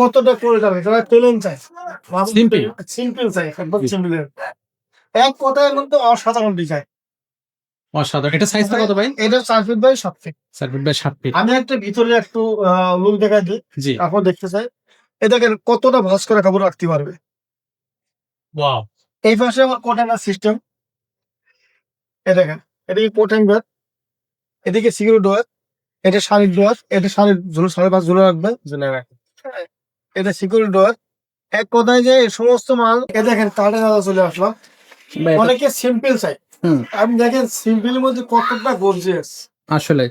কতটা করে যাবে? যারা প্লেন চাই। Simple. সিম্পল। চাই একদম সিম্পল এক কথায় মধ্যে অসাধারণ ডিজাইন অসাধারণ। এটা সাইজটা কত ভাই? এটা চার ফিট বাই সাত ফিট চার ফিট বাই সাত ফিট আমি একটা ভিতরে একটু লুক দেখা দিই। জি। দেখতে চাই। এ দেখেন কতটা ভাস করে কাপড় রাখতে পারবে। ওয়াও এই পাশে আমার কোটেনার সিস্টেম এ দেখেন এদিকে কোটেন ব্যাগ এদিকে সিকিউরিটি ডোয়ার এটা শাড়ির ডোয়ার এটা শাড়ির ঝুলো সাড়ে পাঁচ ঝুলো রাখবে। ঝুলে রাখবে। এটা সিকিউরিটি ডোর এক কথায় যে এই সমস্ত মাল এ দেখেন কাঠের আলাদা চলে আসলাম। এটা- অনেকে সিম্পল চাই। আপনি দেখেন সিম্পলের মধ্যে কতটা গর্জিয়াস আসলে।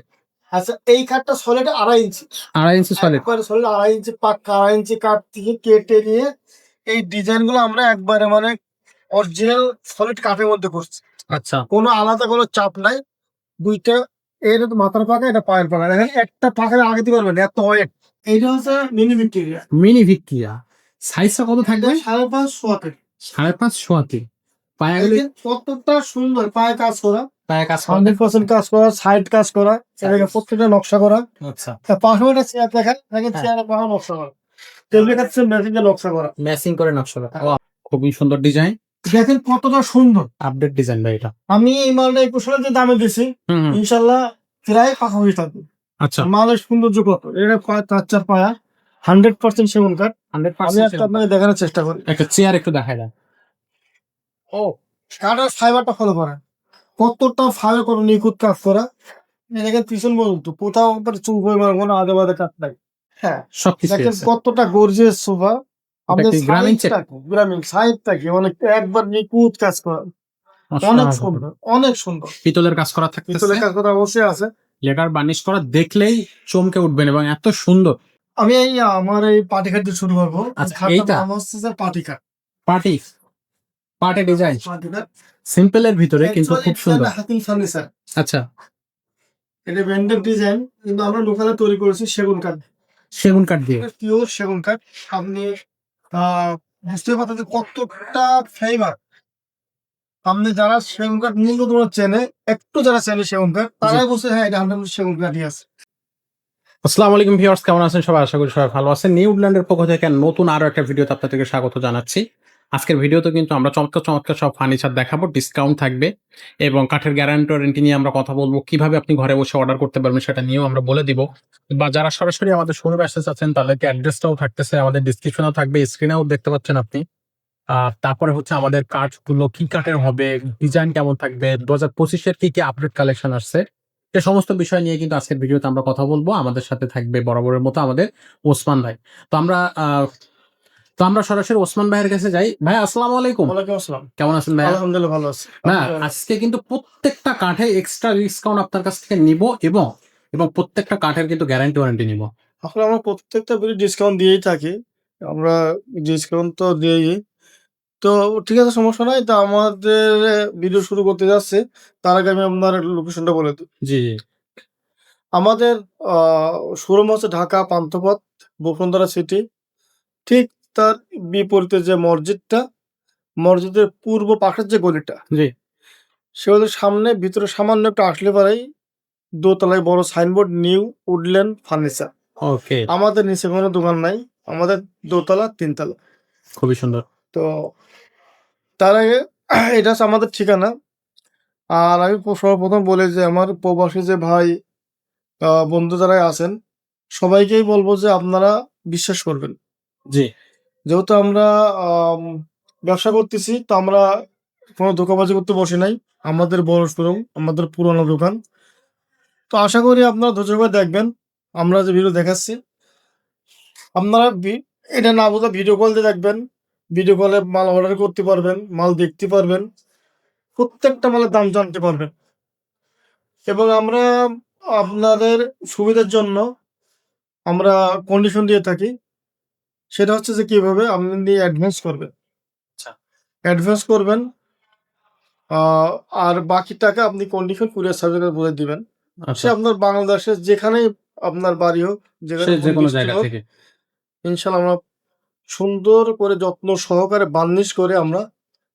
আচ্ছা এই কাঠটা সলিড আড়াই ইঞ্চি আড়াই ইঞ্চি সলিড একবারে সলিড আড়াই ইঞ্চি পাক্কা আড়াই ইঞ্চি কাঠ থেকে কেটে নিয়ে এই ডিজাইনগুলো আমরা একবারে মানে অরিজিনাল সলিড কাঠের মধ্যে করছি। আচ্ছা। কোনো আলাদা কোনো চাপ নাই। দুইটা এর তো মাথার পাকা এটা পায়ের পাকা দেখেন একটা পাকা আগে দিতে পারবেন এত ওয়েট এইটা হচ্ছে মিনি ভিক্টোরিয়া মিনি ভিক্টোরিয়া সাইজটা কত থাকবে? সাড়ে পাঁচ সোয়াতে সাড়ে পাঁচ সোয়াতে পায়াগুলি কতটা সুন্দর পায়ে কাজ করা। পায়ে কাজ করে। হান্ড্রেড পার্সেন্ট কাজ করা সাইড কাজ করা এটাকে প্রত্যেকটা নকশা করা। আচ্ছা। পাশে একটা চেয়ার হ্যাঁ। চেয়ারে নকশা করা। টেবিলের কাছে মেশিনে নকশা করা। ম্যাচিং করে নকশা করা। খুবই সুন্দর ডিজাইন দেখেন কতটা সুন্দর। আপডেট ডিজাইন ভাই এটা। আমি এই মালটা একুশ যে দামে দিছি। ইনশাল্লাহ প্রায় পাশাপাশি থাকবে আচ্ছা। মালের সৌন্দর্য কত? এটা তার চার পায়া। হান্ড্রেড পার্সেন্ট সেগুন কাঠ। হান্ড্রেড আমি একটা আপনাকে দেখানোর চেষ্টা করি। একটা চেয়ার একটু দেখাই দেন। ও কাঠের ফাইবারটা ফলো করা কতটা ফাইবার কত নিখুঁত কাজ করা? দেখেন পিছন পর্যন্ত কোথাও চুল পরিমাণ কোনো আদে বাদে কাঠ নাই। হ্যাঁ দেখেন কতটা গর্জিয়াস সোফা আমাদের গ্রামীণ? গ্রামীণ সাইডটা কি? মানে একবার নিখুঁত কাজ করা। অনেক সুন্দর অনেক সুন্দর। পিতলের কাজ করা থাকে পিতলের কাজ করা অবশ্যই আছে। লেকার বার্নিশ করা দেখলেই চমকে উঠবেন এবং এত সুন্দর। আমি এই আমার এই পাটি খাট দিয়ে শুরু করব। আচ্ছা, এইটা? স্যার পাটি খাট পার্টি পার্টি? ডিজাইন? খাট সিম্পলের ভিতরে কিন্তু খুব সুন্দর। ফার্নিচার আচ্ছা। এটা ব্র্যান্ডেড ডিজাইন কিন্তু আমরা লোকালে তৈরি করেছি সেগুন কাঠ সেগুন কাঠ দিয়ে। পিওর সেগুন কাঠ। আপনি আহ, বুঝতে পারতেন কতটা ফেভার আপনি যারা সেগুন কাঠ মূল্য তোমার চেনে একটু যারা চেনে সেগুন কাঠ তারাই বলছে হ্যাঁ এটা হান্ড্রেড সেগুন কাঠই আছে। আসসালামু আলাইকুম ভিউয়ার্স কেমন আছেন? সবাই আশা করি সবাই ভালো আছেন। নিউল্যান্ডের পক্ষ থেকে নতুন আরও একটা ভিডিওতে আপনাদেরকে স্বাগত জানাচ্ছি। আজকের ভিডিওতে কিন্তু আমরা চমৎকার চমৎকার সব ফার্নিচার দেখাবো ডিসকাউন্ট থাকবে এবং কাঠের গ্যারান্টি ওয়ারেন্টি নিয়ে আমরা কথা বলব কীভাবে আপনি ঘরে বসে অর্ডার করতে পারবেন সেটা নিয়েও আমরা বলে দিব। বা যারা সরাসরি আমাদের শোরুমে আসতে চাচ্ছেন তাদেরকে অ্যাড্রেসটাও থাকতেছে আমাদের ডিসক্রিপশনেও থাকবে স্ক্রিনেও দেখতে পাচ্ছেন আপনি। আর তারপরে হচ্ছে আমাদের কাঠগুলো কি কাঠের হবে ডিজাইন কেমন থাকবে দু হাজার পঁচিশের কি কি আপডেট কালেকশন আসছে এ সমস্ত বিষয় নিয়ে কিন্তু আজকের ভিডিওতে আমরা কথা বলব। আমাদের সাথে থাকবে বরাবরের মতো আমাদের ওসমান ভাই। তো আমরা আহ, তো আমরা সরাসরি ওসমান ভাইয়ের কাছে যাই। ভাই আসসালামু আলাইকুম। ওয়ালাইকুম আসসালাম। কেমন আছেন ভাই আলহামদুলিল্লাহ ভালো আছে। না আজকে কিন্তু প্রত্যেকটা কাঠে এক্সট্রা ডিসকাউন্ট আপনার কাছ থেকে নিব এবং এবং প্রত্যেকটা কাঠের কিন্তু গ্যারান্টি ওয়ারেন্টি নিব। আসলে আমরা প্রত্যেকটা ভিডিও ডিসকাউন্ট দিয়েই থাকি। আমরা ডিসকাউন্ট তো দিয়েই তো ঠিক আছে সমস্যা নাই। তো আমাদের ভিডিও শুরু করতে যাচ্ছে। তার আগে আমি আপনার লোকেশনটা বলে দিই। জি জি। আমাদের শোরুম হচ্ছে ঢাকা পান্থপথ বসুন্ধরা সিটি ঠিক তার বিপরীতে যে মসজিদটা মসজিদের পূর্ব পাশের যে গলিটা জি। সেগুলোর সামনে ভিতরে সামান্য একটু আসলে পারেই দোতলায় বড় signboard new Woodland furniture okay. আমাদের নিচে কোনো দোকান নাই আমাদের দোতলা তিনতলা। খুবই সুন্দর। তো তার আগে এটা হচ্ছে আমাদের ঠিকানা। আর আমি সর্বপ্রথম বলি যে আমার প্রবাসী যে ভাই বন্ধু যারা আছেন সবাইকেই বলব যে আপনারা বিশ্বাস করবেন। জি। যেহেতু আমরা ব্যবসা করতেছি তো আমরা কোনো ধোকাবাজি করতে বসি নাই। আমাদের বড় শোরুম আমাদের পুরোনো দোকান। তো আশা করি আপনারা ধৈর্য করে দেখবেন। আমরা যে ভিডিও দেখাচ্ছি আপনারা এটা না বোঝা ভিডিও কল দিয়ে দেখবেন। ভিডিও কলে মাল অর্ডার করতে পারবেন মাল দেখতে পারবেন প্রত্যেকটা মালের দাম জানতে পারবেন। এবং আমরা আপনাদের সুবিধার জন্য আমরা কন্ডিশন দিয়ে থাকি সেটা হচ্ছে যে কীভাবে আপনি অ্যাডভান্স করবেন। আচ্ছা। অ্যাডভান্স করবেন আর বাকি টাকা আপনি কন্ডিশন কুরিয়ার সার্ভিসে বলে দিবেন। সে আচ্ছা আপনার বাংলাদেশের যেখানেই আপনার বাড়ি হোক যেখানে সে ইনশাল্লাহ আমরা সুন্দর করে যত্ন সহকারে বার্নিশ করে আমরা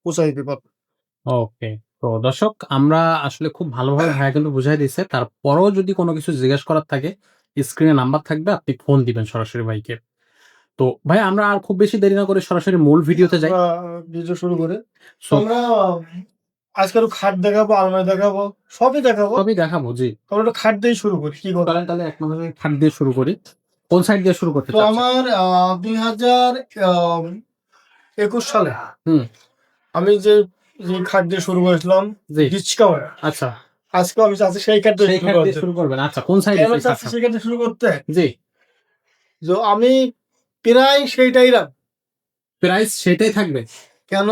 পৌঁছাই দিতে পারব। ওকে তো দর্শক আমরা আসলে খুব ভালোভাবে ভাইয়া কিন্তু বুঝাই দিচ্ছে তারপরেও যদি কোনো কিছু জিজ্ঞেস করার থাকে স্ক্রিনে নাম্বার থাকবে আপনি ফোন দিবেন সরাসরি ভাইকে। তো ভাই আমরা আর খুব বেশি দেরি না করে সরাসরি মূল ভিডিওতে যাই। ভিডিও শুরু করে। আমরা আজকে একটু খাট দেখাবো আলমারি দেখাবো সবই দেখাবো। সবই দেখাবো জি। একটু খাট দিয়ে শুরু করি কি তাহলে তাহলে এক নম্বরে খাট দিয়ে শুরু করি। কোন সাইড দিয়ে শুরু করতে তো? আমার দুই হাজার একুশ সালে হুম। আমি যে যে খাট দিয়ে শুরু করেছিলাম জি। ডিসকাউন্ট আচ্ছা। আজকে আমি চাচ্ছি সেই খাট দিয়ে শুরু করতে শুরু করবেন। আচ্ছা কোন সাইড এবার চাচ্ছি সেই খাট দিয়ে শুরু করতে। জি। যে আমি প্রায় সেইটাই রাখ প্রাইস সেটাই থাকবে? কেন?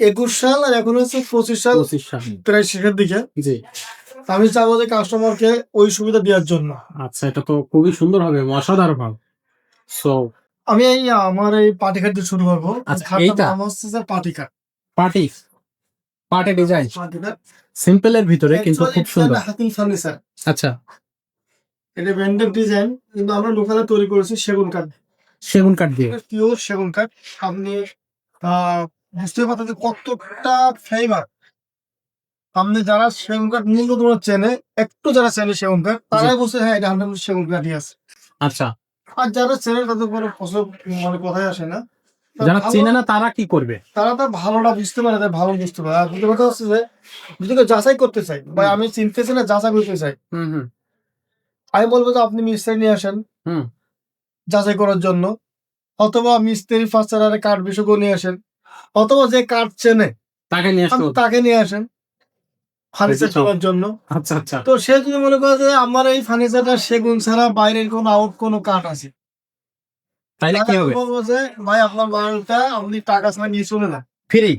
একুশ সাল আর এখন হচ্ছে পঁচিশ সাল। পঁচিশ সাল। প্রায় শেষের দিকে। জি। তো আমি চাবো যে কাস্টমারকে ওই সুবিধা দেওয়ার জন্য। আচ্ছা এটা তো খুবই সুন্দর হবে অসাধারণ হবে সো আমি এই আমার এই পার্টি দিয়ে শুরু করব। আচ্ছা, এইটা? নাম হচ্ছে স্যার পার্টি খাট পার্টি পার্টি ডিজাইন সিম্পল এর ভিতরে কিন্তু খুব সুন্দর। হাতিং ফার্নিচার আচ্ছা। এটা ব্র্যান্ডেড ডিজাইন কিন্তু আমরা লোকালে তৈরি করেছি সেগুন কাঠ সেগুন কাঠ দিয়ে। পিওর সেগুন কাঠ আপনি আহ, বুঝতে পারতেন যে কতটা ফেমার আপনি যারা সেগুন কাঠ মূল্য তোমার চেনে একটু যারা চেনে সেগুন কাঠ তারাই বলছে হ্যাঁ এটা হান্ড্রেড সেগুন কাঠই আছে। আচ্ছা। আর যারা চেনে তাদের কোনো পছন্দ মানে কথাই আসে না। যারা চেনে না তারা কি করবে? তারা তার ভালোটা বুঝতে পারে তাই ভালো বুঝতে পারে। আর দুটো কথা হচ্ছে যে যদি কেউ যাচাই করতে চাই বা আমি চিনতেছি না যাচাই করতে চাই হুম হুম। আমি বলব যে আপনি মিস্ত্রি নিয়ে আসেন হুম। যাচাই করার জন্য। অথবা মিস্ত্রি ফার্স্টারে কাঠ বিশেষজ্ঞ নিয়ে আসেন। অথবা যে কাঠ চেনে তাকে নিয়ে আসেন তাকে নিয়ে আসেন। ফার্নিচার করার জন্য। আচ্ছা আচ্ছা। তো সে যদি মনে করে যে আমার এই ফার্নিচারটা সেগুন ছাড়া বাইরের কোনো আউট কোনো কাঠ আছে তাইলে কি হবে? বলব যে ভাই আপনার বাড়িটা আপনি টাকা ছাড়া নিয়ে চলে যান। ফ্রি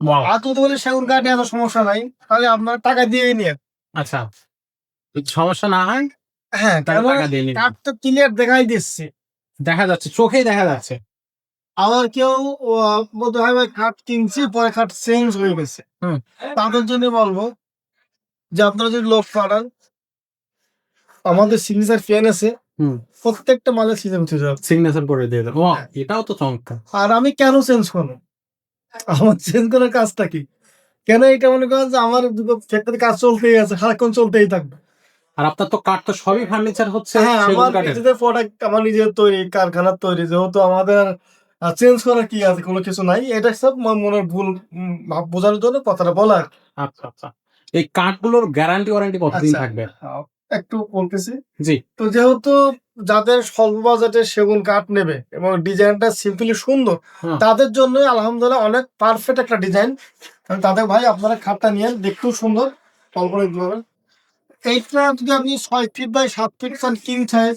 ওয়াও আর যদি বলে সেগুন কাঠ এত সমস্যা নাই তাহলে আপনার টাকা দিয়ে নিয়ে। আচ্ছা। সমস্যা না হয় হ্যাঁ টাকা দিয়ে নিন। কাঠটা ক্লিয়ার দেখাই দিচ্ছে। দেখা যাচ্ছে চোখেই দেখা যাচ্ছে। আবার কেউ বলতে হয় ভাই খাট কিনছি পরে খাট চেঞ্জ হয়ে গেছে। তাদের জন্য বলব যে আপনারা যদি লোক পাঠান আমাদের সিগনেচার পেন আছে প্রত্যেকটা মালের সিজন সিগনেচার করে দিয়ে দেবো। এটাও তো চমৎকার। আর আমি কেন চেঞ্জ করব? আমার চেঞ্জ করার কাজটা কি? কেন এটা মনে করেন যে আমার ফ্যাক্টরি কাজ চলতেই আছে সারাক্ষণ চলতেই থাকবে। আর আপনার তো কাঠ তো সবই ফার্নিচার হচ্ছে হ্যাঁ আমার নিজেদের প্রোডাক্ট আমার নিজের তৈরি কারখানার তৈরি যেহেতু আমাদের চেঞ্জ করার কি আছে? কোনো কিছু নাই? এটা সব মনের ভুল বোঝানোর জন্য কথাটা বলা। আচ্ছা আচ্ছা। এই কাঠগুলোর গ্যারান্টি ওয়ারেন্টি কতদিন আচ্ছা। থাকবে? একটু বলতেছি। জি। তো যেহেতু যাদের স্বল্প বাজেটে সেগুন কাঠ নেবে এবং ডিজাইনটা সিম্পলি সুন্দর হ্যাঁ। তাদের জন্য আলহামদুলিল্লাহ অনেক পারফেক্ট একটা ডিজাইন। তাদের ভাই আপনারা খাটটা নিয়ে দেখতেও সুন্দর। কল্পনা দিতে পারবেন। এইটা যদি আপনি ছয় ফিট বাই সাত ফিট চান কিং সাইজ।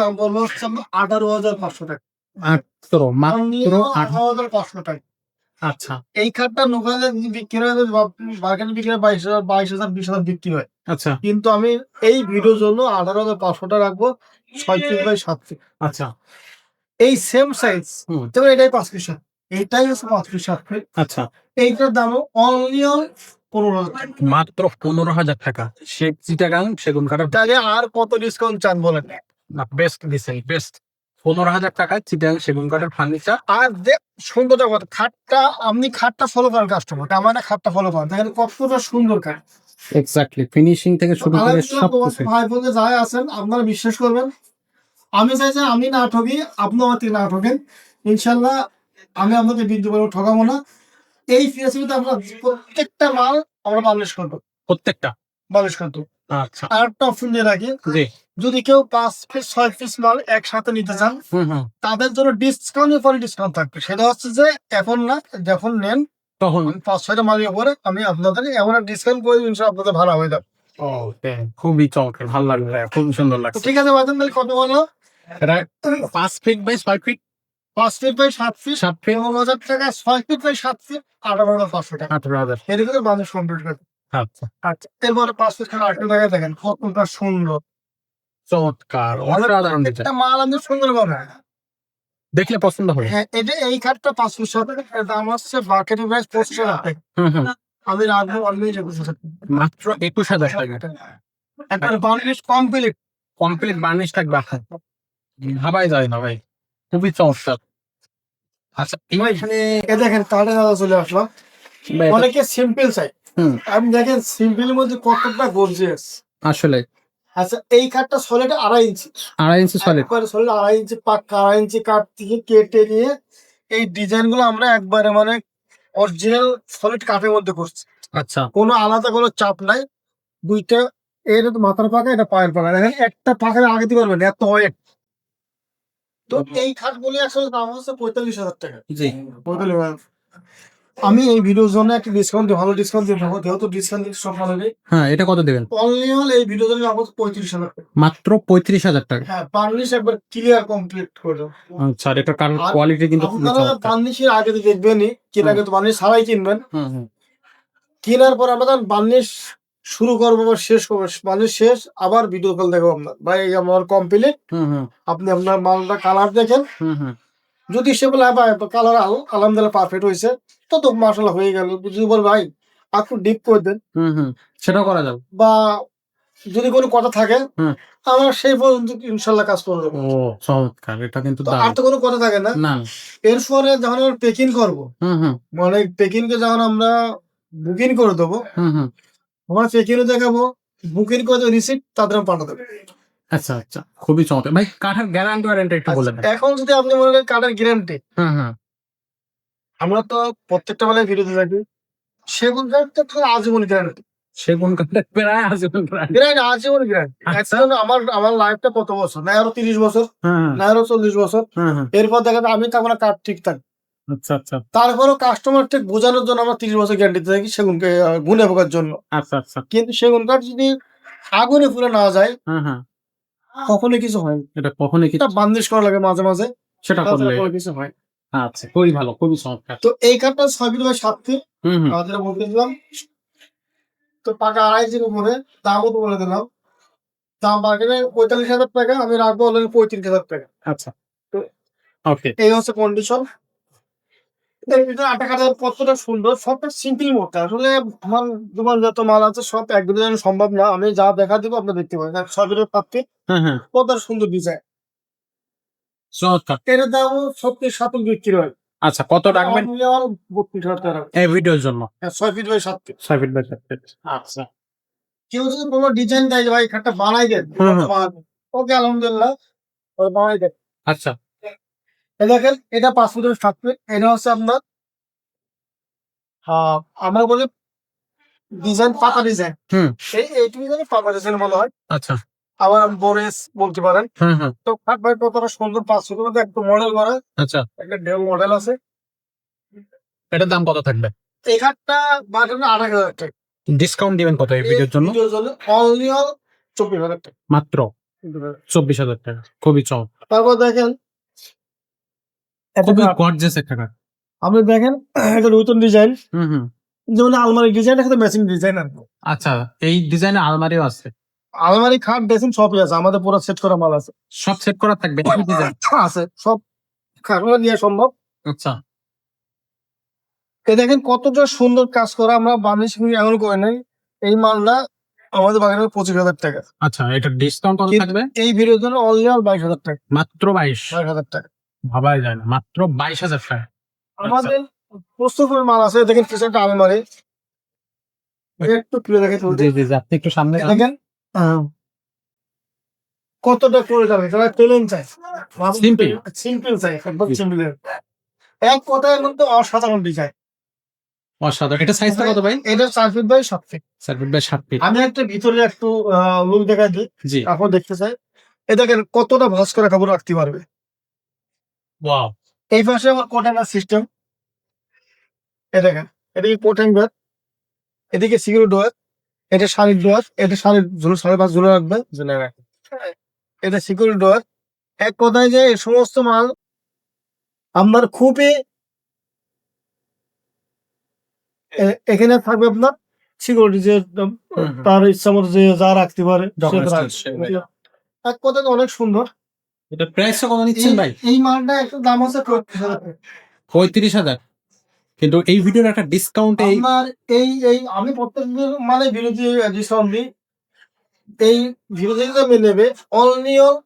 দাম বলব হচ্ছে আঠারো হাজার পাঁচশো টাকা। মাত্র মাত্র আঠারো হাজার পাঁচশো আচ্ছা। এই খাটটা নোকালে বিক্রি হয় মার্কেটে বিক্রি হয় বাইশ হাজার বাইশ হাজার বিশ হাজার বিক্রি হয়। আচ্ছা। কিন্তু আমি এই ভিডিওর জন্য আঠারো হাজার পাঁচশো টাকা রাখব ছয় ফিট বাই সাত আচ্ছা। এই সেম সাইজ হুম। যেমন এটাই পাঁচ ফিট সাত এইটাই হচ্ছে পাঁচ ফিট সাত ফিট আচ্ছা। এইটার দামও অনলি অন পনেরো হাজার টাকা। মাত্র পনেরো হাজার টাকা। সে চিটাগাং সেগুন কাঠের তাহলে আর কত ডিসকাউন্ট চান বলেন? বেস্ট দিচ্ছেন বেস্ট পনেরো হাজার টাকায় চিটাগাং সেগুন কাঠের ফার্নিচার আর যে সুন্দর কথা খাটটা আপনি খাটটা ফলো করেন কাস্টমার আমার না খাটটা ফলো করেন। দেখেন কতটা সুন্দর খাট। এক্স্যাক্টলি ফিনিশিং থেকে শুরু করে সব কিছু ভাই বোনে যাই আছেন আপনারা বিশ্বাস করবেন আমি চাই যে আমি না ঠকি আপনি আমার থেকে না ঠকেন ইনশাল্লাহ আমি আপনাদের বিদ্যুৎ বলে ঠকাবো না। এই ফিরাসিতে আমরা প্রত্যেকটা মাল আমরা পাবলিশ করব। প্রত্যেকটা? পাবলিশ করব। আচ্ছা। আর একটা অপশন দিয়ে রাখি। জি। যদি কেউ পাঁচ পিস ছয় পিস মাল একসাথে নিতে চান তাদের জন্য ডিসকাউন্টের পরে ডিসকাউন্ট থাকবে। সেটা হচ্ছে যে এখন না যখন নেন তখন। পাঁচ ছয়টা মালের উপরে আমি আপনাদের এমন ডিসকাউন্ট করে দিন আপনাদের ভালো হয়ে যাবে খুবই চমৎকার ভালো ভাইয়া, খুবই সুন্দর লাগছে। ঠিক আছে বাজান তাহলে কত এটা পাঁচ ফিট বাই ছয় ফিট পাঁচ ফিট বাই সাত ফিট সাত ফিট পনেরো হাজার টাকা ছয় ফিট বাই সাত ফিট আঠারো হাজার পাঁচশো টাকা। আঠারো হাজার। এদিকে বাজার কমপ্লিট করতে আচ্ছা। আচ্ছা এরপরে পাঁচ ফিট আটশো টাকা দেখেন কতটা সুন্দর। চমৎকার অসাধারণ একটা মাল আমি সুন্দর পাবে দেখলে পছন্দ হবে। হ্যাঁ এটা এই খাটটা পাঁচ ফুট টাকা দাম হচ্ছে মার্কেটিং প্রাইস পঁচিশ টাকা। হুম আমি রাখব অলরেডি মাত্র একুশ হাজার টাকা। একটা বার্নিশ কমপ্লিট কমপ্লিট বার্নিশ থাকবে ভাবাই যায় না ভাই। খুবই চমৎকার। আচ্ছা এখানে এ দেখেন কাঠের দাদা চলে আসলাম অনেকে সিম্পল চাই আপনি দেখেন সিম্পলের মধ্যে কতটা গর্জিয়াস আসলে। আচ্ছা এই খাটটা সলিড আড়াই ইঞ্চি। আড়াই ইঞ্চি সলিড সলিড আড়াই ইঞ্চি পাক্কা আড়াই ইঞ্চি কাঠ থেকে কেটে নিয়ে এই ডিজাইনগুলো আমরা একবারে মানে অরিজিনাল সলিড কাঠের মধ্যে করছি। আচ্ছা। কোনো আলাদা কোনো চাপ নাই। দুইটা এর তো মাথার পাকা এটা পায়ের পাকা দেখেন একটা পাখা আগে দিতে পারবেন এত ওয়েট তো এই খাটগুলি আসলে দাম হচ্ছে পঁয়তাল্লিশ হাজার টাকা। জি। পঁয়তাল্লিশ হাজার। আমি এই ভিডিওর জন্য একটা ডিসকাউন্ট দিই ভালো ডিসকাউন্ট দিয়ে দেবো যেহেতু ডিসকাউন্ট দিতে সব ভালো হ্যাঁ এটা কত দেবেন? অনলি হল এই ভিডিওর জন্য আমার পঁয়ত্রিশ হাজার টাকা। মাত্র পঁয়ত্রিশ হাজার টাকা। হ্যাঁ বার্নিশ একবার ক্লিয়ার কমপ্লিট করে দেবো আচ্ছা এটার কারণ কোয়ালিটি কিন্তু আপনারা চমৎকার। আগে তো দেখবেনই আগে তো বার্নিশ ছাড়াই কিনবেন। কেনার পর আমরা তখন বার্নিশ শুরু করব বা শেষ করব। বার্নিশ শেষ আবার ভিডিও কল দেখব আপনার ভাই এই আমার কমপ্লিট হুম হুম। আপনি আপনার মালটা কালার দেখেন। হুম হুম। যদি সে বলে হ্যাঁ কালার আলহামদুলিল্লাহ পারফেক্ট হয়েছে। তো মার্শাল হয়ে গেল। যদি বল ভাই একটু ডিপ করে দেন। সেটাও করা যাবে। বা যদি কোনো কথা থাকে আমরা সেই পর্যন্ত ইনশাল্লাহ কাজ করে দেবো। চমৎকার এটা কিন্তু আর তো কোনো কথা থাকে না। না এরপরে যখন আমরা পেকিং করব হুম হুম। মানে পেকিং কে যখন আমরা বুকিং করে দেবো হুম হুম। আমরা পেকিং দেখাবো বুকিং করে রিসিপ্ট তাদের পাঠাতে দেবো আচ্ছা আচ্ছা খুবই চমৎকার। ভাই কাঠের গ্যারান্টি ওয়ারেন্টি একটু বলে দেন। এখন যদি আপনি মনে করেন কার্ডের গ্যারান্টি হুম হুম। আমরা তো প্রত্যেকটা বেলায় ভিডিওতে থাকি। সেগুন কার্ডটা তো আজীবন গ্যারান্টি সেগুন কাঠের প্রায় আজীবন গ্যারান্টি গ্যারান্টি আজীবন গ্যারান্টি আচ্ছা। আমার আমার লাইফটা কত বছর? না আরও তিরিশ বছর। না আরও চল্লিশ বছর। হুম হুম এরপর দেখা যায় আমি তখন কার্ড ঠিক থাকি আচ্ছা আচ্ছা। তারপরেও কাস্টমার ঠিক বোঝানোর জন্য আমরা তিরিশ বছর গ্যারান্টি থাকি সেগুনকে গুনে পোকার জন্য। আচ্ছা আচ্ছা। কিন্তু সেগুন কাঠ যদি আগুনে পুরো না যায় কখনো কিছু হয় এটা কখনই কি এটা বান্দিশ করা লাগে মাঝে মাঝে। সেটা করলে কিছু হয়। আচ্ছা খুবই ভালো খুবই চমৎকার। তো এই কাঠটা ছয় ফিট বাই সাত ফিট আমাদের বলতেছিলাম তো পাকা আড়াইশির উপরে দামও তো বলে দিলাম। দাম মার্কেটে পঁয়তাল্লিশ হাজার টাকা আমি রাখব হলেন পঁয়ত্রিশ হাজার টাকা। আচ্ছা। ওকে এই হচ্ছে কন্ডিশন আটা কাটার কতটা সুন্দর সবটা সিম্পল মতো আসলে আমার দোকান যত মাল আছে সব এক সম্ভব না। আমি যা দেখা দিব আপনি দেখতে পাবেন। হ্যাঁ হ্যাঁ কতটা সুন্দর ডিজাইন চমৎকার। এর দাম সত্যি সাত বিক্রি হয়। আচ্ছা কত রাখবেন? বত্রিশ হাজার টাকা। এই ভিডিওর জন্য। হ্যাঁ, ছয় ফিট বাই সাত ফিট। ছয় ফিট বাই সাত ফিট। আচ্ছা। কেউ যদি কোনো ডিজাইন দেয় ভাই খাটটা বানাই দেন। ওকে আলহামদুলিল্লাহ ওই বানাই দেন আচ্ছা। দেখেন এটা পাঁচ ফুটের সাত ফিট এটা হচ্ছে আপনার আমরা বলি ডিজাইন পাতা ডিজাইন। হুম। এই এইটি ডিজাইন পাতা ডিজাইন বলা হয়। আচ্ছা। আবার বোরেস বলতে পারেন। হুম হুম। তো খাট ভাই কতটা সুন্দর পাঁচ ফুটের মধ্যে একটু মডেল করা আচ্ছা। একটা ডেল মডেল আছে। এটার দাম কত থাকবে? এই খাটটা বাজারে আট হাজার টাকা। ডিসকাউন্ট দিবেন কত এই ভিডিওর জন্য? অনলি অল চব্বিশ হাজার টাকা। মাত্র চব্বিশ হাজার টাকা। খুবই চমৎকার তারপর দেখেন। খুবই গর্জেস একটা কাঠ আপনি দেখেন একটা নতুন ডিজাইন হুম হুম। যেমন আলমারি ডিজাইন একটা ম্যাচিং ডিজাইন আর কি। আচ্ছা এই ডিজাইনে আলমারিও আছে। আলমারি খাট ড্রেসিং সবই আছে। আমাদের পুরো সেট করা মাল আছে। সব সেট করা থাকবে আছে। সব খাটগুলো নিয়ে সম্ভব। আচ্ছা। এই দেখেন কতটা সুন্দর কাজ করা। আমরা বার্নিশ এমন করে নাই। এই মালটা আমাদের বাগানে পঁচিশ হাজার টাকা। আচ্ছা এটা ডিসকাউন্ট কত থাকবে? এই ভিডিওর জন্য অনলি অল বাইশ হাজার টাকা। মাত্র বাইশ? বাইশ হাজার টাকা। ভাবাই যায় না। মাত্র বাইশ হাজার টাকা। আমাদের প্রস্তুত করে মাল আছে। দেখেন পিছনটা আলমারি। একটু আপনি একটু সামনে দেখেন কতটা করে যাবে? যারা প্লেন চাই Simple. সিম্পল চাই একদম। সিম্পল এক কথায় মধ্যে অসাধারণ ডিজাইন অসাধারণ। এটা সাইজটা কত ভাই? এটা চার ফিট বাই সাত ফিট চার ফিট বাই সাত ফিট আমি একটা ভিতরে একটু লুক দেখা দিই। জি। আপনি দেখতে চাই। এ দেখেন কতটা ভাস করে কাপড় রাখতে পারবে। ওয়াও এই পাশে আমার কোটেনার সিস্টেম এ দেখেন এদিকে কোটেন ব্যাগ এদিকে সিকিউরিটি ডোয়ার এটা শাড়ির ডোয়ার এটা শাড়ির ঝুলো সাড়ে পাঁচ ঝুলো রাখবে ঝুলে রাখবে। এটা সিকিউরিটি ডোয়ার এক কথায় যে এই সমস্ত মাল আপনার খুবই এখানে থাকবে আপনার সিকিউরিটি যে। তার ইচ্ছা মতো যে যা রাখতে পারে। এক কথায় অনেক সুন্দর। এটা প্রাইসটা কত নিচ্ছেন ভাই? এই- মালটা একটু দাম পঁয়ত্রিশ হাজার। পঁয়ত্রিশ হাজার? কিন্তু এই ভিডিওর একটা ডিসকাউন্ট এই আমার এই এই আমি প্রত্যেক মানে বিরোধী ডিসকাউন্ট দিই এই বিরোধী দামে নেবে অনলি অল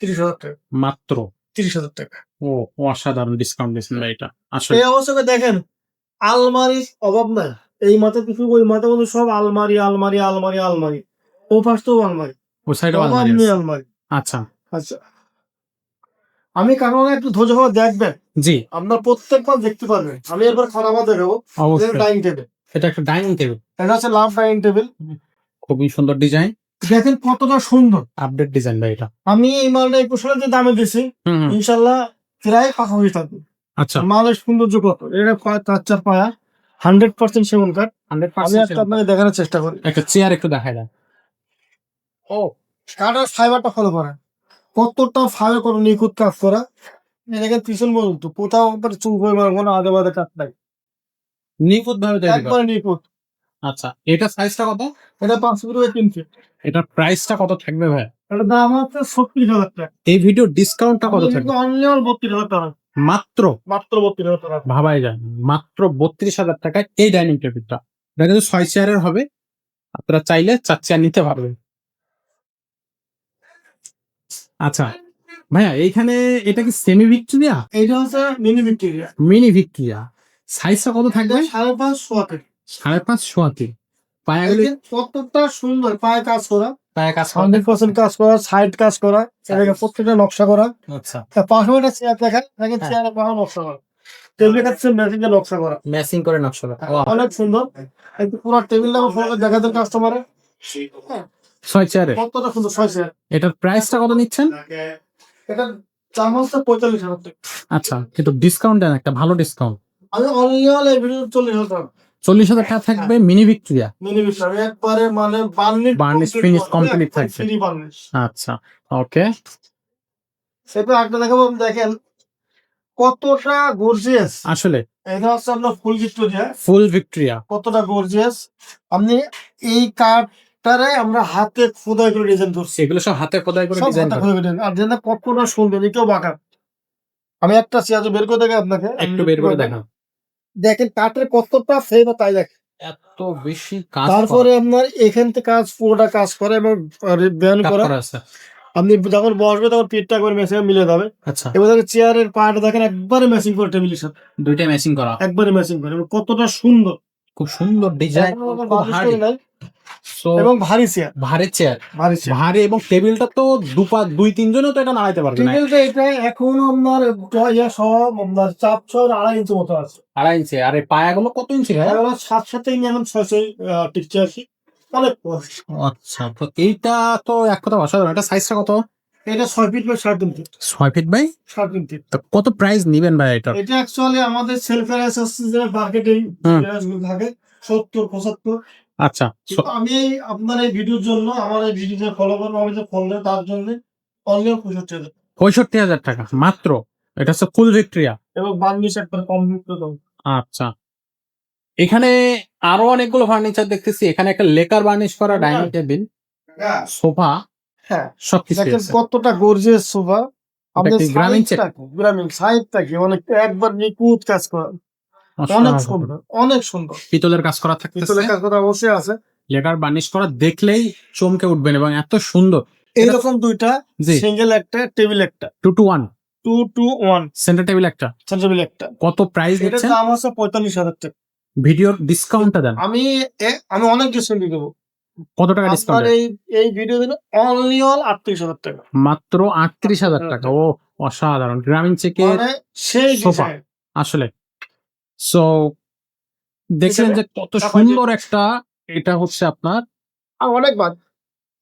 তিরিশ হাজার টাকা। মাত্র? তিরিশ হাজার টাকা। ও অসাধারণ ডিসকাউন্ট দিয়েছেন ভাই এটা আসলে। এই অবস্থাকে দেখেন আলমারি অভাব নাই। এই মাথা কিছু ওই মাথা মধ্যে সব আলমারি আলমারি আলমারি আলমারি। ও পাশ তো আলমারি। ও সাইডে এমনি আলমারি আচ্ছা। আচ্ছা। আমি কারণ একটু ধৈর্য ধরে দেখবেন। জি। আপনার প্রত্যেকবার দেখতে পারবেন। আমি এরপর খারাপ দেখাবো ডাইনিং টেবিল এটা একটা ডাইনিং টেবিল এটা হচ্ছে লাভ ডাইনিং টেবিল খুবই সুন্দর ডিজাইন দেখেন কতটা সুন্দর। আপডেট ডিজাইন ভাই এটা। আমি এই মালটা একুশ হাজার যে দামে দিছি। ইনশাল্লাহ প্রায় পাশাপাশি থাকবে। আচ্ছা। মালের সৌন্দর্য কত? এটা তার চার পায়া। হান্ড্রেড পার্সেন্ট সেগুন কাঠ। হান্ড্রেড আমি একটা আপনাকে দেখানোর চেষ্টা করি। একটা চেয়ার একটু দেখাই দেয় ও কাঠের ফাইবারটা ফলো করা কতটা ফাইবার কত নিখুঁত কাজ করা। দেখেন পিছন পর্যন্ত কোথাও আপনার চুল পরিমাণ কোনো আদে বাদে কাঠ নাই নিখুঁত ভাবে তৈরি করা। একবারে নিখুঁত। আচ্ছা এটা সাইজটা কত? এটা পাঁচ ফুট বাই তিন ফিট। এটার প্রাইসটা কত থাকবে ভাই? এটা দাম হচ্ছে সত্তিরিশ হাজার টাকা। এই ভিডিও ডিসকাউন্টটা কত থাকবে? অনলি বত্রিশ হাজার টাকা। মাত্র? মাত্র বত্রিশ হাজার টাকা। ভাবাই যায় না। মাত্র বত্রিশ হাজার টাকায় এই ডাইনিং টেবিলটা এটা কিন্তু ছয় চেয়ারের হবে। আপনারা চাইলে চার চেয়ার নিতে পারবেন। আচ্ছা ভাইয়া এইখানে এটা কি সেমি ভিক্টোরিয়া এটা হচ্ছে মিনি ভিক্টোরিয়া মিনি ভিক্টোরিয়া সাইজটা কত থাকবে? সাড়ে পাঁচ সোয়াতে সাড়ে পাঁচ সোয়াতে পায়াগুলি কতটা সুন্দর পায়ে কাজ করা। পায়ে কাজ হান্ড্রেড পার্সেন্ট কাজ করা সাইড কাজ করা প্রত্যেকটা নকশা করা। আচ্ছা। চেয়ার হ্যাঁ। চেয়ারের নকশা করা। টেবিলের কাছে মেশিন দিয়ে নকশা করা। ম্যাচিং করে নকশা অনেক সুন্দর। একটু পুরো টেবিলটা দেখা দেন কাস্টমারে ছয় চেয়ারে কতটা সুন্দর ছয় চেয়ার এটার প্রাইসটা কত নিচ্ছেন? এটা দাম হচ্ছে পঁয়তাল্লিশ হাজার টাকা। আচ্ছা কিন্তু ডিসকাউন্ট দেন একটা ভালো ডিসকাউন্ট আমি এই ভিডিও চল্লিশ হাজার চল্লিশ হাজার টাকা থাকবে মিনি ভিক্টোরিয়া মিনি একবারে মানে বার্নিশ থাকছে। আচ্ছা ওকে সেটা একটা দেখাবো দেখেন কতটা গর্জিয়াস আসলে। এটা হচ্ছে আপনার ফুল ভিক্টোরিয়া ফুল ভিক্টোরিয়া কতটা গর্জিয়াস আপনি এই কাঠটারে আমরা হাতে খোদাই করে ডিজাইন করছি এগুলো সব হাতে খোদাই করে ডিজাইন। আর যেটা কতটা সুন্দর এটাও বাঁকা। আমি একটা চেয়ার বের করে দেখে আপনাকে। একটু বের করে দেখা দেখেন কাঠের কতটা ফেভার তাই দেখেন। এত বেশি কাজ তারপরে আপনার এখান থেকে কাজ পুরোটা কাজ করে এবং ব্যান করা- আছে। আপনি যখন বসবে তখন পিঠটা করে মেশিনে মিলে যাবে। আচ্ছা। এবার দেখেন চেয়ারের পাটা দেখেন একবারে ম্যাচিং করে টেবিলের সাথে। দুইটা ম্যাচিং করা। একবারে ম্যাচিং করে কতটা সুন্দর। খুব সুন্দর ডিজাইন নাই, সো এবং ভারী চেয়ার ভারী চেয়ার ভারী এবং টেবিলটা তো দুপা দুই তিনজনও তো এটা নাড়াইতে পারবে না? টেবিলটা এটা এখনও আপনার ইয়া সহ আপনার চাপ সহ আড়াই ইঞ্চি মতো আছে। আড়াই ইঞ্চি। আর এই পায়াগুলো কত ইঞ্চি এগুলো সাত সাথে নিয়ে এখন ছয় ছয় আর অনেক আচ্ছা তো এইটা তো এক কথা অসাধারণ এটা সাইজটা কত? এটা ছয় ফিট বা সাড়ে তিন ফিট ছয় ফিট বাই সাড়ে তিন ফিট তো কত প্রাইস নিবেন ভাই এটা? এটা অ্যাকচুয়ালি আমাদের সেলফ এস আসছে যে মার্কেটিং থাকে সত্তর পঁচাত্তর। আচ্ছা আমি আপনার এই ভিডিওর জন্য আমার এই ভিডিওতে ফলো করব আমি যে ফলো তার জন্য অনলি পঁয়ষট্টি হাজার পঁয়ষট্টি হাজার টাকা মাত্র? এটা হচ্ছে ফুল ভিক্টোরিয়া এবং বার্নিশ একবার কম দাম আচ্ছা। এখানে আরও অনেকগুলো ফার্নিচার দেখতেছি। এখানে একটা লেকার বার্নিশ করা ডাইনিং টেবিল সোফা হ্যাঁ। সবকিছু দেখেন আছে। কতটা গর্জিয়াস সোফা। আমাদের গ্রামীণ? গ্রামীণ সাইজটা কি? অনেক একবার নিখুঁত কাজ করা। অনেক সুন্দর। অনেক সুন্দর। পিতলের কাজ করা থাকতেছে। পিতলের কাজ করা অবশ্যই আছে। লেকার বার্নিশ করা দেখলেই চমকে উঠবেন এবং এত সুন্দর। এইরকম দুইটা সিঙ্গেল একটা টেবিল একটা। Two two one. Two two one. Centre table একটা। টেবিল একটা। কত প্রাইস দিচ্ছেন? দাম আছে পঁয়তাল্লিশ হাজার টাকা। ভিডিওর ডিসকাউন্টটা দেন। আমি আমি অনেক ডিসকাউন্ট দিয়ে দেবো। কত টাকা ডিসকাউন্ট এই এই ভিডিও দিলে অনলি অল আটত্রিশ হাজার টাকা। মাত্র আটত্রিশ হাজার টাকা। ও অসাধারণ। গ্রামীণ চেকে মানে সেই সোফা। আসলে। সো দেখলেন যে কত সুন্দর একটা এটা হচ্ছে আপনার অনেক বাদ।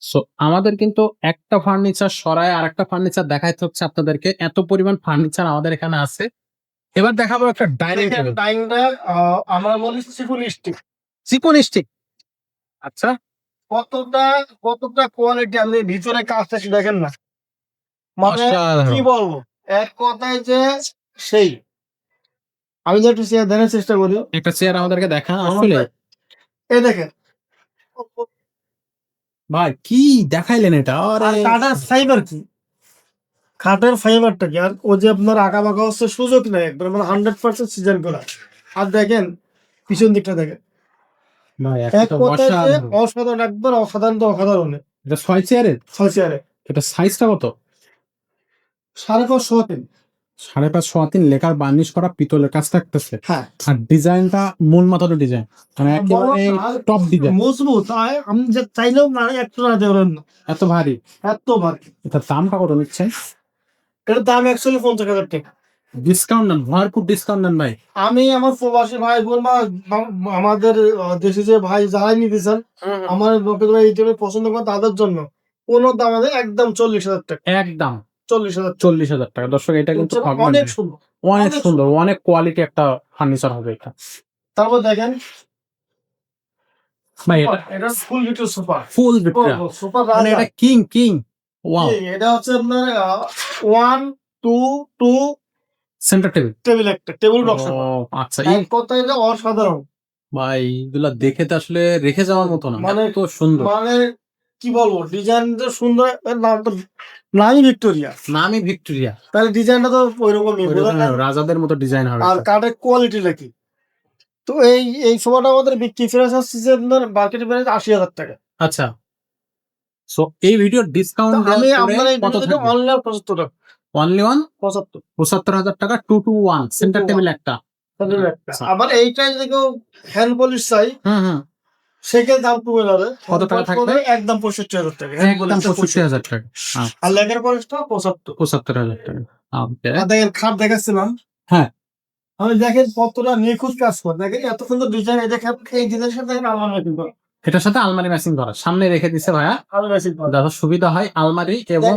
সো আমাদের কিন্তু একটা ফার্নিচার সরায় আর একটা ফার্নিচার দেখাইতে হচ্ছে আপনাদেরকে। এত পরিমাণ ফার্নিচার আমাদের এখানে আছে। এবার দেখাবো একটা ডাইনিং টেবিল টাইমটা আমরা বলি সিকুল স্টিক চিকন স্টিক আচ্ছা। কতটা কতটা কোয়ালিটি আপনি ভিতরে কাজটা দেখেন না। মানে কি বলব? এক কথায় যে সেই। আমি যে একটু চেয়ার দেওয়ার চেষ্টা করি। একটা চেয়ার আমাদেরকে দেখা আসলে এই দেখেন। ভাই কি দেখাইলেন এটা? আর কাঠের ফাইবার কি? কাঠের ফাইবারটা কি? আর ও যে আপনার আঁকা বাঁকা হচ্ছে সুযোগ নেই একবার মানে হান্ড্রেড পার্সেন্ট সিজন করা। আর দেখেন পিছন দিকটা দেখেন। এক কথায় যে অসাধারণ। একবার অসাধারণ তো অসাধারণ। এটা ছয় চেয়ারের ছয় চেয়ারে এটা সাইজটা কত? সাড়ে পাঁচ তিন। সাড়ে পাঁচ সোয়া তিন লেখার বার্নিশ করা পিতলের কাজ থাকতেছে। হ্যাঁ। আর ডিজাইনটা মূল মাথার ডিজাইন। মানে একেবারে টপ ডিজাইন। মজবুত। আমি যে চাইলেও না একটু না দেবেন এত ভারী? এত ভারী। এটার দামটা কত নিচ্ছেন এটার দাম অ্যাকচুয়ালি পঞ্চাশ হাজার টাকা। ডিসকাউন্ট নেন ভরপুর ডিসকাউন্ট নেন ভাই। আমি আমার প্রবাসী ভাই বোন বা আমাদের দেশে যে ভাই যারাই নিতেছেন আমার লোকের ভাই পছন্দ করে তাদের জন্য। কোনো দাম আছে? একদম চল্লিশ হাজার টাকা। একদম। চল্লিশ হাজার টাকা। চল্লিশ হাজার টাকা। দর্শক এটা কিন্তু অনেক সুন্দর। অনেক সুন্দর অনেক কোয়ালিটি একটা ফার্নিচার হবে এটা। তারপর দেখেন ভাই এটা ফুল ফুল মানে এটা কিং কিং ওয়াও এটা হচ্ছে আপনার one two two centre table table একটা টেবিল আচ্ছা এই এক এটা অসাধারণ। ভাই এগুলা দেখে তো আসলে রেখে যাওয়ার মতো না। মানে- মানে তো সুন্দর। মানে কি বলব? ডিজাইনটা সুন্দর এর নাম তো নামই ভিক্টোরিয়া। নামই ভিক্টোরিয়া। তাহলে ডিজাইনটা তো ওইরকমই রাজাদের মতো ডিজাইন হবে। আর কাঠের কোয়ালিটি নাকি তো এই এই সোফাটা আমাদের বিক্রি যে আপনার মার্কেট প্রাইস আশি হাজার টাকা। আচ্ছা। সো এই ভিডিওর ডিসকাউন্ট আমি আপনার এই ভিডিওতে পঁচাত্তর টাকা। অনলি ওয়ান পঁচাত্তর। পঁচাত্তর হাজার টাকা two two one centre table একটা। আচ্ছা। আবার এইটাই যদি কেউ হ্যান্ড পলিশ চাই হুম হুম। সেক্ষেত্রে দাম কমে যাবে। কত টাকা থাকবে? একদম পঁয়ষট্টি হাজার টাকা। একদম হাজার টাকা। হ্যাঁ আর লেগের পঁচাত্তর। পঁচাত্তর হাজার টাকা। দেখেন খাট দেখাচ্ছিলাম। হ্যাঁ। আমি দেখেন কতটা নিখুঁত কাজ করে। দেখেন এত সুন্দর ডিজাইন এই দেখেন এই ডিজাইনের সাথে দেখেন আলমারি ম্যাচিং করা। এটার সাথে আলমারি ম্যাচিং করা। সামনে রেখে দিছে ভাইয়া। যাতে সুবিধা হয় আলমারি এবং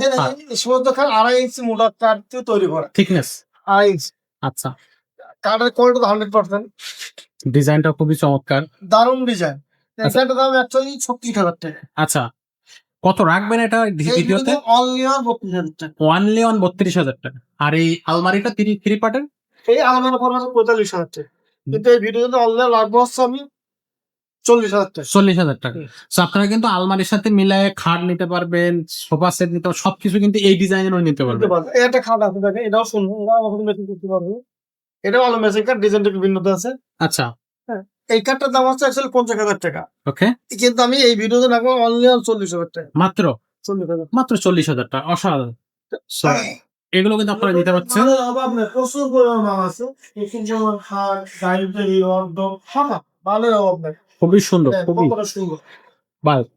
সমস্ত আড়াই ইঞ্চি মোটা কাঠ দিয়ে তৈরি করা। থিকনেস আড়াই ইঞ্চি আচ্ছা। কাঠের কোয়ালিটি হান্ড্রেড পার্সেন্ট ডিজাইনটা খুবই চমৎকার। দারুণ ডিজাইন আচ্ছা। দাম অ্যাকচুয়ালি ছত্রিশ হাজার টাকা। আচ্ছা কত রাখবেন এটা ভিডিওতে অনলি আর বত্রিশ হাজার টাকা। ওয়ানলি ওয়ান বত্রিশ হাজার টাকা। আর এই আলমারিটা থ্রি থ্রি পার্টের এই আলমারি পড়বে পঁয়তাল্লিশ হাজার টাকা। কিন্তু এই ভিডিওতে অনলাইন লাগবে হচ্ছে আমি চল্লিশ হাজার টাকা। চল্লিশ হাজার টাকা। তো আপনারা কিন্তু আলমারির সাথে মিলায়ে খাট নিতে পারবেন সোফা সেট নিতে পারবেন সবকিছু কিন্তু এই ডিজাইনেরও নিতে নিতে পারবেন। পারবে এটা খাওয়া আছে দেখেন এটাও শুনব এটাও মেশিন করতে পারবে এটাও ভালো মেশিন কার্ড ডিজাইনটা একটু আছে। আচ্ছা। এই কার্ডটার দাম হচ্ছে অ্যাকচুয়ালি পঞ্চাশ হাজার টাকা। ওকে কিন্তু আমি এই ভিডিওতে রাখব অনলি চল্লিশ হাজার টাকা। মাত্র? চল্লিশ হাজার। মাত্র চল্লিশ হাজার টাকা অসাধারণ। এগুলো কিন্তু আপনারা নিতে পারছেন। অভাব নেই, প্রচুর পরিমাণ মাল আছে। যেমন হাট ডাইনিটারি অর্ডব হ্যাঁ মালের অভাব নেই। খুবই সুন্দর দেখ, খুবই। সুন্দর।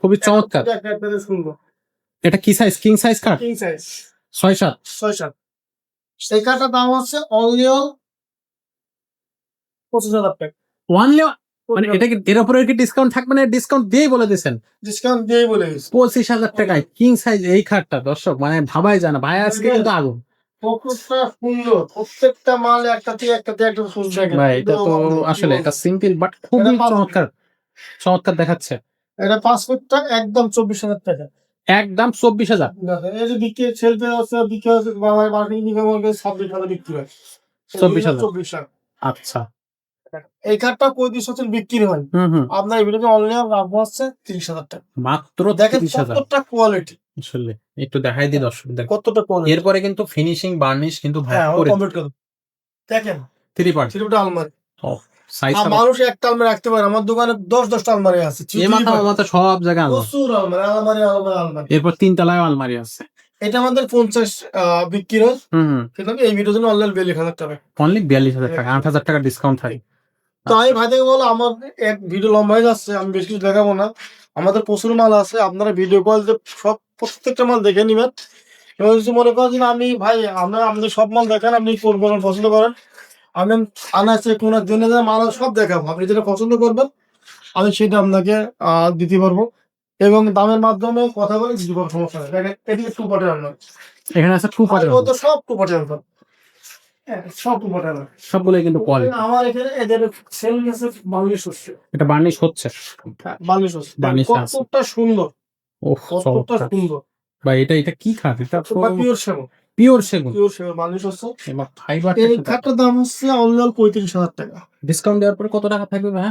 খুবই চমৎকার। এটা কি সাইজ কিং সাইজ কাঠ কিং সাইজ ছয় সাত। ছয় সাত। এই কাঠটার দাম হচ্ছে অনলি পঁচিশ হাজার টাকা। ওয়ানলি মানে এটা কি এর উপরে কি ডিসকাউন্ট থাকবে না ডিসকাউন্ট দিয়েই বলে দিয়েছেন? ডিসকাউন্ট দিয়ে বলে গেছি পঁচিশ হাজার টাকায় কিং সাইজ এই খাটটা দর্শক মানে ভাবাই যায় না। ভাই আজকে কিন্তু আগুন। সুন্দর। প্রত্যেকটা মাল একটা থেকে একটা থেকে সুন্দর। ভাই এটা তো আসলে এটা সিম্পল বাট খুবই এটা পাঁচ- চমৎকার। চমৎকার দেখাচ্ছে। এটা পাঁচ ফুটটা একদম চব্বিশ হাজার টাকা। একদম চব্বিশ হাজার। দেখেন, এই যে বিক্রি সেলফে আছে বিক্রি হচ্ছে বাবার মার্কেটিং বিক্রি ছাব্বিশ হাজার বিক্রি হয়। চব্বিশ হাজার। আচ্ছা। এই কাঠটা পঁয়ত্রিশ হাজার বিক্রি হয়? আপনার এই ভিডিওতে অনলাইন লাভ হচ্ছে তিরিশ হাজার টাকা। মাত্র দেখেন কতটা কোয়ালিটি আসলে একটু দেখাই দর্শক দেখ কতটা কোয়ালিটি এরপরে কিন্তু ফিনিশিং বার্নিশ কিন্তু হ্যাঁ দেখেন থ্রি পার্ট থ্রিটা আলমারি। মানুষ একটা আলমারি রাখতে পারে। আমার দোকানে দশ দশটা আলমারি আছে। সব জায়গায় প্রচুর আলমারি আলমারি আলমারি আলমারি। এরপর তিন তলায় আলমারি আছে। এটা আমাদের পঞ্চাশ বিক্রি হয়। এই ভিডিওর জন্য অনলাইন বিয়াল্লিশ হাজার টাকা। অনলি বিয়াল্লিশ হাজার টাকা আট হাজার টাকা ডিসকাউন্ট থাকে তো আমি ভাই থেকে বলো আমার এক ভিডিও লম্বা হয়ে যাচ্ছে আমি বেশি কিছু দেখাবো না। আমাদের প্রচুর মাল আছে আপনারা ভিডিও কল যে সব প্রত্যেকটা মাল দেখে নিবেন। এবং যদি মনে করেন যে আমি ভাই আমরা আপনি সব মাল দেখেন আপনি কোন কোন পছন্দ করেন আমি আনাচে কোন দিনে মাল সব দেখাবো। আপনি যেটা পছন্দ করবেন আমি সেটা আপনাকে আহ, দিতে পারব। এবং দামের মাধ্যমে কথা বলে দিতে পারব সমস্যা নেই। এটি টু পার্টের আনলাম। এখানে আছে টু পার্টের সব টু পার্টের আনলাম। হ্যাঁ, সব টু পার্টের আনলাম সবগুলো কিন্তু কোয়ালিটি আমার এখানে এদের সেল গেছে বাংলিশ হচ্ছে। এটা বার্নিশ হচ্ছে? বালিশ হচ্ছে। কতটা সুন্দর। ও কতটা সুন্দর। ভাই এটা এটা কি খাট এটা পিওর সেবন। পিওর সেগুন পিওর সেবন বালিশ হচ্ছে। এবার ফাইবার এই খাটটার দাম হচ্ছে অনলাইন পঁয়ত্রিশ হাজার টাকা। ডিসকাউন্ট দেওয়ার পরে কত টাকা থাকবে ভাই?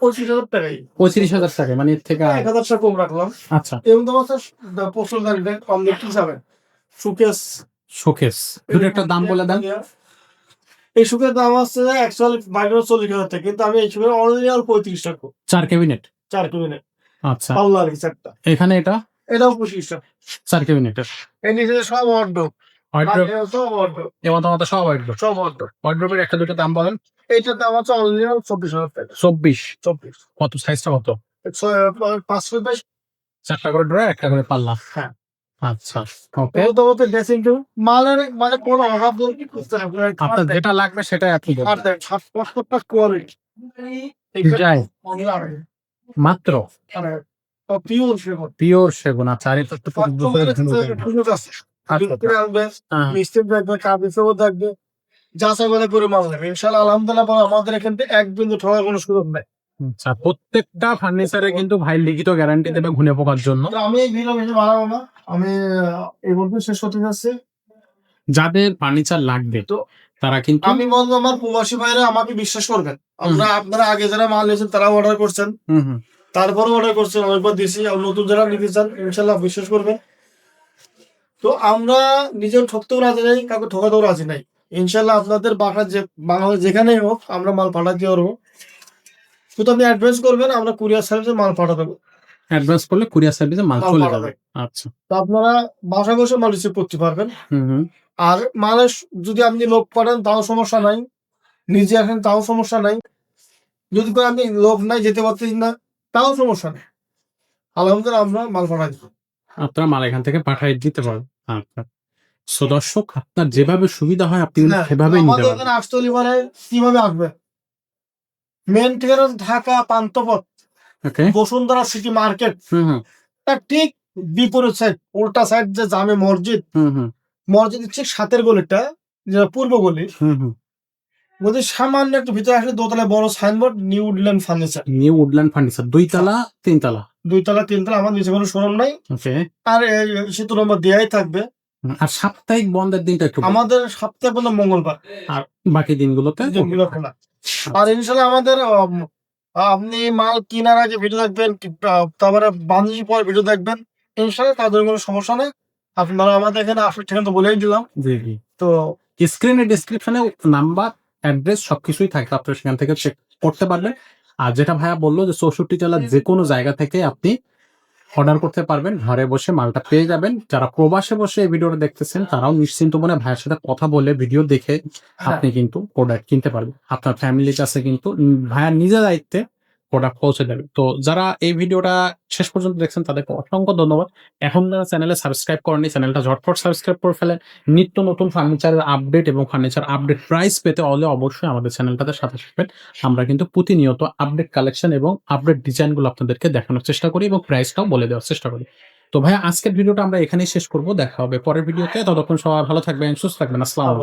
পঁয়ত্রিশ হাজার টাকাই। পঁয়ত্রিশ হাজার টাকা মানে এর থেকে এক হাজার টাকা কম রাখলাম। আচ্ছা। এবং তোমার হচ্ছে প্রচুর কম দেখতে যাবে সুকেস শোকেস। দুটো একটা দাম বলে দেন। এই সুখের দাম হচ্ছে অ্যাকচুয়ালি বাইরে চল্লিশ হাজার টাকা কিন্তু আমি এই সুখের অনলাইন পঁয়ত্রিশ টাকা চার ক্যাবিনেট? চার কিনে আচ্ছা। পাল্লা আর কি চারটা এখানে এটা? এটাও পঁচিশ টাকা। চার ক্যাবিনেটের এই নিচে সব অর্ড ওয়ার্ড্রোব সব wardrobe, এর মতো মতো সব ওয়ার্ড্রোব সব wardrobe। একটা দুটো দাম বলেন। এইটার দাম আছে চব্বিশ হাজার টাকা। চব্বিশ? চব্বিশ। কত? সাইজটা কত? পাঁচ ফুট চারটা করে একটা করে পাল্লা। হ্যাঁ। আচ্ছা ওকে প্রথমত ড্রেসিং টেবিল মালের মানে কোনো অভাব নেই। বুঝতে হবে আপনার যেটা লাগবে সেটাই আপনি আর দেবেন দেখ সাত প্রত্যেকটা কোয়ালিটি মাত্র। পিওর সেগুন। পিওর সেগুন আচ্ছা আর এটা। আছে আচ্ছা, আনবে হ্যাঁ। যাচাই করে করে মাল নেবে ইনশাল্লাহ আলহামদুলিল্লাহ আমাদের এখান থেকে এক বিন্দু ঠকার কোনো সুযোগ নেই। আচ্ছা প্রত্যেকটা ফার্নিচারে কিন্তু ভাই লিখিত গ্যারান্টি দেবে ঘুনে পোকার জন্য। আমি এই ভিডিও বেশি বাড়াবো না। আমি এই বলতে শেষ হতে যাচ্ছে। যাদের ফার্নিচার লাগবে তো- তারা কিন্তু আমি বলব আমার প্রবাসী ভাইরা আমাকে বিশ্বাস করবেন। আমরা আপনারা আগে যারা মাল নিয়েছেন তারা অর্ডার করছেন। হুম হুম। তারপরে অর্ডার করছেন অনেকবার দিছি। আর নতুন যারা নিতে চান ইনশাল্লাহ বিশ্বাস করবেন। তো আমরা নিজের ঠকতেও রাজি নাই কাউকে ঠকাতেও রাজি নাই। ইনশাল্লাহ আপনাদের বাসা যে বাংলাদেশ যেখানেই হোক আমরা মাল পাঠাতে পারব। শুধু আপনি অ্যাডভান্স করবেন আমরা কুরিয়ার সার্ভিসে মাল পাঠাতে অ্যাডভান্স করলে কুরিয়ার সার্ভিসে মাল চলে যাবে। আচ্ছা। তো আপনারা বাসা বসে মাল রিসিভ করতে পারবেন। আর মালের যদি আপনি লোক পাঠান তাও সমস্যা নাই। নিজে আসেন তাও সমস্যা নাই। যদি করে আপনি লোক নাই যেতে পারতেন না তাও সমস্যা নেই। আলহামদুলিল্লাহ আমরা মাল পাঠাই দেবো। আপনারা মাল এখান থেকে পাঠিয়ে দিতে পারবেন আচ্ছা। সো দর্শক আপনার যেভাবে সুবিধা হয় আপনি হ্যাঁ, সেভাবেই নিতে আমাদের আসতে হলে মানে কীভাবে আসবে? মেন ঠিকানা ঢাকা পান্তপথ বসুন্ধরা সিটি মার্কেট। তার ঠিক বিপরীত সাইড উল্টা সাইড যে জামে মসজিদ হুম হুম। মসজিদের ঠিক সাতের গলিটা যেটা পূর্ব গলি হুম হুম। বলতে সামান্য একটু ভিতরে আসলে দোতলায় বড় signboard new Woodland furniture new Woodland furniture দুই তালা তিন তালা দুইতলা তিনতলা আমার নিচে কোনো শোরুম নাই। আর সেতু নম্বর দেয়াই থাকবে। আর সাপ্তাহিক বন্ধের দিনটা একটু আমাদের সপ্তাহে কোনো মঙ্গলবার। আর বাকি দিনগুলোতে? খোলা। আর ইনশাল্লাহ আমাদের আপনি মাল কেনার আগে ভিডিও দেখবেন তারপরে বান্ধবী পর ভিডিও দেখবেন। ইনশাল্লাহ তাদের কোনো সমস্যা নেই। আপনারা আমাদের এখানে আসার ঠিকানা তো বলেই দিলাম। জি জি। তো স্ক্রিনে ডিসক্রিপশনে নাম্বার অ্যাড্রেস সবকিছুই থাকবে। আপনারা সেখান থেকে চেক করতে পারবেন। আর যেটা ভাইয়া বলল যে চৌষট্টি জেলার যে কোনো জায়গা থেকে আপনি অর্ডার করতে পারবেন ঘরে বসে মালটা পেয়ে যাবেন। যারা প্রবাসে বসে এই ভিডিওটা দেখতেছেন তারাও নিশ্চিন্ত মনে ভাইয়ের সাথে কথা বলে ভিডিও দেখে হ্যাঁ, আপনি কিন্তু প্রোডাক্ট কিনতে পারবেন। আপনার ফ্যামিলির কাছে কিন্তু ভাইয়ার নিজের দায়িত্বে প্রোডাক্ট পৌঁছে যাবে। তো যারা এই ভিডিওটা শেষ পর্যন্ত দেখছেন, তাদেরকে অসংখ্য ধন্যবাদ। এখন যারা চ্যানেলে সাবস্ক্রাইব করেনি চ্যানেলটা ঝটফট সাবস্ক্রাইব করে ফেলেন। নিত্য নতুন ফার্নিচারের আপডেট এবং ফার্নিচার আপডেট প্রাইস পেতে হলে অবশ্যই আমাদের চ্যানেলটাতে সাথে থাকবেন। আমরা কিন্তু প্রতিনিয়ত আপডেট কালেকশন এবং আপডেট ডিজাইনগুলো আপনাদেরকে দেখানোর চেষ্টা করি এবং প্রাইসটাও বলে দেওয়ার চেষ্টা করি। তো ভাইয়া, আজকের ভিডিওটা আমরা এখানেই শেষ করব। দেখা হবে পরের ভিডিওতে। ততক্ষণ সবাই ভালো থাকবেন, সুস্থ থাকবেন। আসসালামু